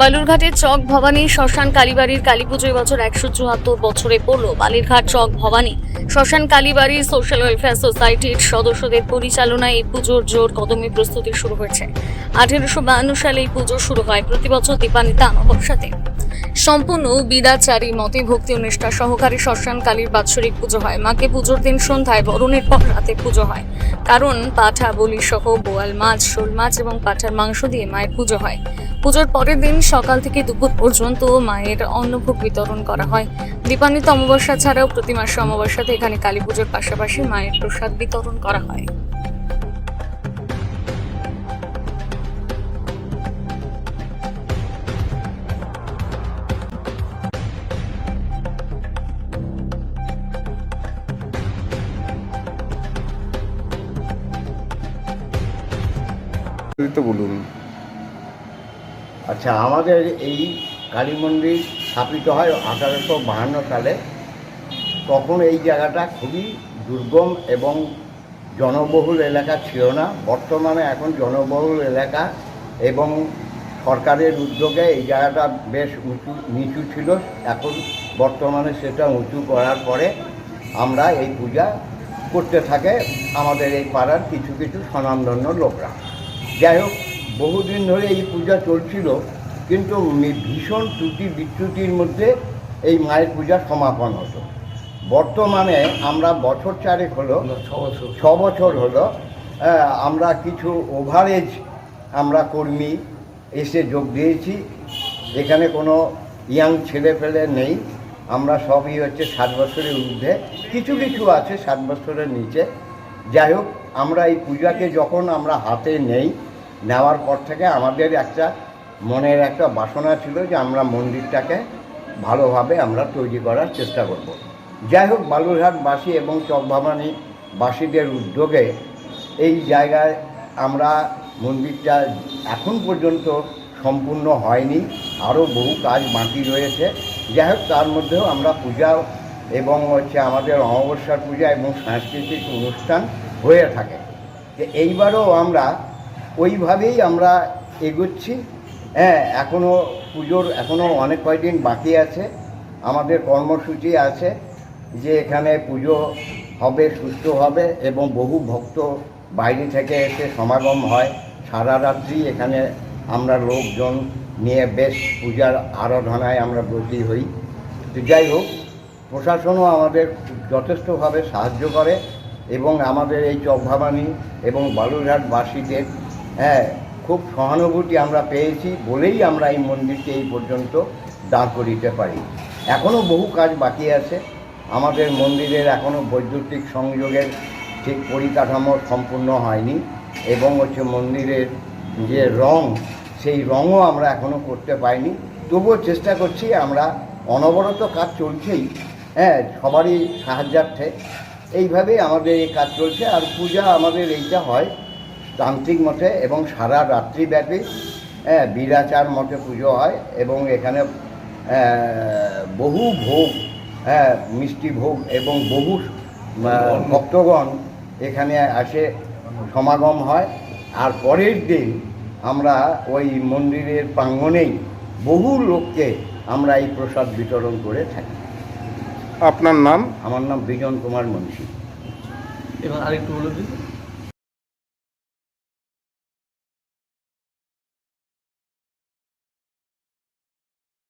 বালুরঘাটের চক ভবানী, শ্মশান কালীবাড়ির কালী পুজো বছর একশো চুয়াত্তর বছরে পড়ল। বালিরঘাট চক ভবানী, শ্মশান কালীবাড়ির সোশ্যাল ওয়েলফেয়ার সোসাইটির সদস্যদের পরিচালনায় এই পুজোর জোর কদমে প্রস্তুতি শুরু হয়েছে। আঠেরোশো বাহান্ন সালে এই পুজো শুরু হয় প্রতি বছর দীপান্বিতা অমাবস্যাতে। সম্পূর্ণ বিদাচারী মতে ভক্তি ও নিষ্ঠা সহকারে শ্মশান কালীর বাৎসরিক পুজো হয়। মাকে পুজোর দিন সন্ধ্যায় বরণের পর রাতে পুজো হয়। কারণ পাঠা, বলি সহ বোয়াল মাছ, শোল মাছ এবং পাঠার মাংস দিয়ে মায়ের পুজো হয়। পুজোর পরের দিন সকাল থেকে দুপুর পর্যন্ত মায়ের অন্নভোগ বিতরণ করা হয়। দীপান্বিত অমাবস্যা ছাড়াও প্রতি মাসে অমাবস্যাতে এখানে কালী পুজোর পাশাপাশি মায়ের প্রসাদ বিতরণ করা হয়। তো বলুন আচ্ছা আমাদের এই কালী মন্দির স্থাপিত হয় আঠারোশো বাহান্ন সালে। তখন এই জায়গাটা খুবই দুর্গম এবং জনবহুল এলাকা ছিল না। বর্তমানে এখন জনবহুল এলাকা এবং সরকারের উদ্যোগে এই জায়গাটা বেশ উঁচু, নিচু ছিল। এখন বর্তমানে সেটা উঁচু করার পরে আমরা এই পূজা করতে থাকে আমাদের এই পাড়ার কিছু কিছু স্বনামধন্য লোকরা। যাই হোক বহুদিন ধরে এই পূজা চলছিল কিন্তু ভীষণ ত্রুটি বিচ্যুতির মধ্যে এই মায়ের পূজা সমাপন হতো। বর্তমানে আমরা বছর চারেক হলো ছ বছর। হলো আমরা কিছু ওভারেজ আমরা কর্মী এসে যোগ দিয়েছি এখানে কোনো ইয়াং ছেলে পেলে নেই আমরা সবই হচ্ছে সাত বছরের ঊর্ধ্বে কিছু কিছু আছে সাত বছরের নিচে। যাই হোক আমরা এই পূজাকে যখন আমরা হাতে নেই নেওয়ার পর থেকে আমাদের একটা মনের একটা বাসনা ছিল যে আমরা মন্দিরটাকে ভালোভাবে আমরা তৈরি করার চেষ্টা করব। যাই হোক, বালুরঘাটবাসী এবং চকভাবানী বাসীদের উদ্যোগে এই জায়গায় আমরা মন্দিরটা এখন পর্যন্ত সম্পূর্ণ হয়নি, আরও বহু কাজ বাকি রয়েছে যাই হোক, তার মধ্যেও আমরা পূজা এবং হচ্ছে আমাদের অমাবস্যার পূজা এবং সাংস্কৃতিক অনুষ্ঠান হয়ে থাকে এইবারও আমরা ওইভাবেই আমরা এগোচ্ছি। হ্যাঁ এখনও পুজোর এখনও অনেক কয়দিন বাকি আছে। আমাদের কর্মসূচি আছে যে এখানে পুজো হবে সুস্থ হবে এবং বহু ভক্ত বাইরে থেকে এসে সমাগম হয়। সারা রাত্রি এখানে আমরা লোকজন নিয়ে বেশ পূজার আরাধনায় আমরা ব্রতী হই। তো যাই হোক, প্রশাসনও আমাদের যথেষ্টভাবে সাহায্য করে এবং আমাদের এই চকভাবানী এবং বালুরঘাটবাসীদের হ্যাঁ খুব সহানুভূতি আমরা পেয়েছি বলেই আমরা এই মন্দিরকে এই পর্যন্ত দাঁড় করিতে পারি। এখনও বহু কাজ বাকি আছে। আমাদের মন্দিরের এখনও বৈদ্যুতিক সংযোগের ঠিক পরিকাঠামো সম্পূর্ণ হয়নি এবং হচ্ছে মন্দিরের যে রং, সেই রঙও আমরা এখনও করতে পাইনি। তবুও চেষ্টা করছি আমরা, অনবরত কাজ চলছেই হ্যাঁ সবারই সাহায্যার্থে। এইভাবেই আমাদের এই কাজ চলছে আর পূজা আমাদের এইটা হয় তান্ত্রিক মঠে এবং সারা রাত্রিব্যাপী হ্যাঁ বিরাচার মঠে পুজো হয় এবং এখানে বহু ভোগ হ্যাঁ মিষ্টি ভোগ এবং বহু ভক্তগণ এখানে আসে সমাগম হয়। আর পরের দিন আমরা ওই মন্দিরের প্রাঙ্গণেই বহু লোককে আমরা এই প্রসাদ বিতরণ করে থাকি। আপনার নাম? আমার নাম বিজন কুমার মুন্সি এবং আরেকটু বলে দিন